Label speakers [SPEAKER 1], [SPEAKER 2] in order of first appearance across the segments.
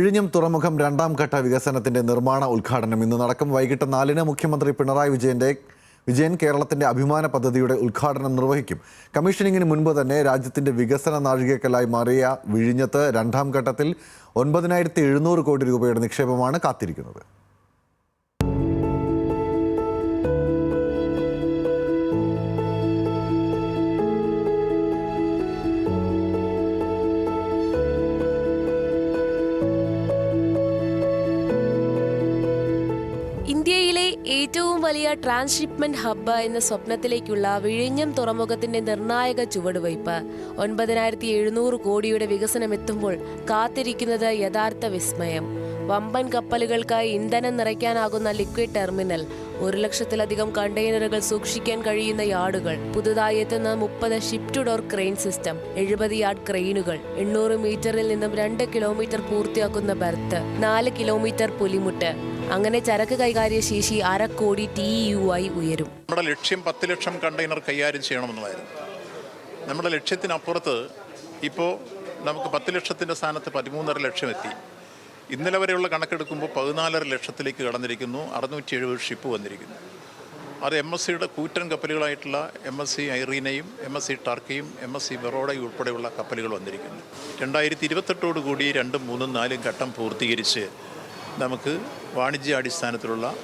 [SPEAKER 1] വിഴിഞ്ഞം തുറമുഖം രണ്ടാം ഘട്ട വികസനത്തിന്റെ നിർമ്മാണ ഉദ്ഘാടനം ഇന്ന് നടക്കും. വൈകിട്ട് നാലിന് മുഖ്യമന്ത്രി പിണറായി വിജയന്റെ വിജയൻ കേരളത്തിന്റെ അഭിമാന പദ്ധതിയുടെ ഉദ്ഘാടനം നിർവഹിക്കും. കമ്മീഷനിങ്ങിന് മുൻപ് തന്നെ രാജ്യത്തിന്റെ വികസന നാഴികക്കല്ലായി മാറിയ വിഴിഞ്ഞത്ത് രണ്ടാം ഘട്ടത്തിൽ ഒൻപതിനായിരത്തി എഴുന്നൂറ് കോടി രൂപയുടെ നിക്ഷേപമാണ് കാത്തിരിക്കുന്നത്.
[SPEAKER 2] ഏറ്റവും വലിയ ട്രാൻസ്ഷിപ്മെന്റ് ഹബ്ബ് എന്ന സ്വപ്നത്തിലേക്കുള്ള വിഴിഞ്ഞം തുറമുഖത്തിന്റെ നിർണായക ചുവടുവയ്പ്. ഒൻപതിനായിരത്തി എഴുന്നൂറ് കോടിയുടെ വികസനം എത്തുമ്പോൾ കാത്തിരിക്കുന്നത് യഥാർത്ഥ വിസ്മയം. വമ്പൻ കപ്പലുകൾക്കായി ഇന്ധനം നിറയ്ക്കാനാകുന്ന ലിക്വിഡ് ടെർമിനൽ ഒരു ലക്ഷത്തിലധികം കണ്ടെയ്നറുകൾ സൂക്ഷിക്കാൻ കഴിയുന്ന യാർഡുകൾ പുതുതായി എത്തുന്ന മുപ്പത് ship to door crane system എഴുപത് യാർഡ് ക്രെയിനുകൾ എണ്ണൂറ് മീറ്ററിൽ നിന്നും രണ്ട് കിലോമീറ്റർ പൂർത്തിയാക്കുന്ന ബെർത്ത് നാല് കിലോമീറ്റർ പുലിമുട്ട് അങ്ങനെ ചരക്ക് കൈകാര്യ ശേഷി അരക്കോടി ടി യു ആയി ഉയരും.
[SPEAKER 3] നമ്മുടെ ലക്ഷ്യം പത്ത് ലക്ഷം കണ്ടെയ്നർ കൈകാര്യം ചെയ്യണമെന്നുള്ളതായിരുന്നു. നമ്മുടെ ലക്ഷ്യത്തിനപ്പുറത്ത് ഇപ്പോൾ നമുക്ക് പത്ത് ലക്ഷത്തിന്റെ സ്ഥാനത്ത് പതിമൂന്നര ലക്ഷം എത്തി. ഇന്നലെ വരെയുള്ള കണക്കെടുക്കുമ്പോൾ പതിനാലര ലക്ഷത്തിലേക്ക് കടന്നിരിക്കുന്നു. അറുന്നൂറ്റി എഴുപത് ഷിപ്പ് വന്നിരിക്കുന്നു. അത് എം എസ് സിയുടെ കൂറ്റൻ കപ്പലുകളായിട്ടുള്ള എം എസ് സി ഐറീനയും എം എസ് സി ടർക്കിയും എം എസ് സി വെറോഡയും ഉൾപ്പെടെയുള്ള കപ്പലുകൾ വന്നിരിക്കുന്നു. രണ്ടായിരത്തി ഇരുപത്തെട്ടോടുകൂടി രണ്ടും മൂന്നും നാലും ഘട്ടം പൂർത്തീകരിച്ച് നമുക്ക് വാണിജ്യാടിസ്ഥാനത്തിലുള്ള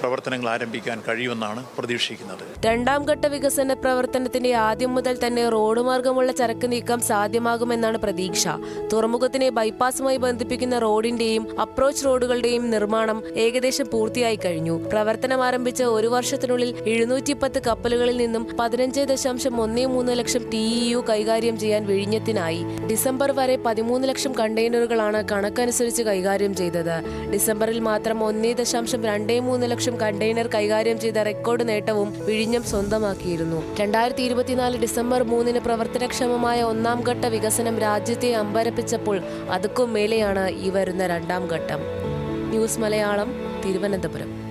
[SPEAKER 3] പ്രവർത്തനങ്ങൾ ആരംഭിക്കാൻ കഴിയുമെന്നാണ് പ്രതീക്ഷിക്കുന്നത്.
[SPEAKER 2] രണ്ടാം ഘട്ട വികസന പ്രവർത്തനത്തിന്റെ ആദ്യം മുതൽ തന്നെ റോഡ് മാർഗമുള്ള ചരക്ക് നീക്കം സാധ്യമാകുമെന്നാണ് പ്രതീക്ഷ. തുറമുഖത്തിനെ ബൈപ്പാസുമായി ബന്ധിപ്പിക്കുന്ന റോഡിന്റെയും അപ്രോച്ച് റോഡുകളുടെയും നിർമ്മാണം ഏകദേശം പൂർത്തിയായി കഴിഞ്ഞു. പ്രവർത്തനം ആരംഭിച്ച ഒരു വർഷത്തിനുള്ളിൽ എഴുന്നൂറ്റി പത്ത് കപ്പലുകളിൽ നിന്നും പതിനഞ്ച് ദശാംശം ഒന്നേ മൂന്ന് ലക്ഷം ടി കൈകാര്യം ചെയ്യാൻ വിഴിഞ്ഞത്തിനായി. ഡിസംബർ വരെ പതിമൂന്ന് ലക്ഷം കണ്ടെയ്നറുകളാണ് കണക്കനുസരിച്ച് കൈകാര്യം ചെയ്തത്. ഡിസംബറിൽ മാത്രം ഒന്നേ ദശാംശം രണ്ടേ മൂന്ന് ലക്ഷം കണ്ടെയ്നർ കൈകാര്യം ചെയ്ത റെക്കോർഡ് നേട്ടവും വിഴിഞ്ഞം സ്വന്തമാക്കിയിരുന്നു. രണ്ടായിരത്തി ഇരുപത്തിനാല് ഡിസംബർ മൂന്നിന് പ്രവർത്തനക്ഷമമായ ഒന്നാം ഘട്ട വികസനം രാജ്യത്തെ അമ്പരപ്പിച്ചപ്പോൾ അതുക്കും മേലെയാണ് ഈ വരുന്ന രണ്ടാം ഘട്ടം. ന്യൂസ് മലയാളം തിരുവനന്തപുരം.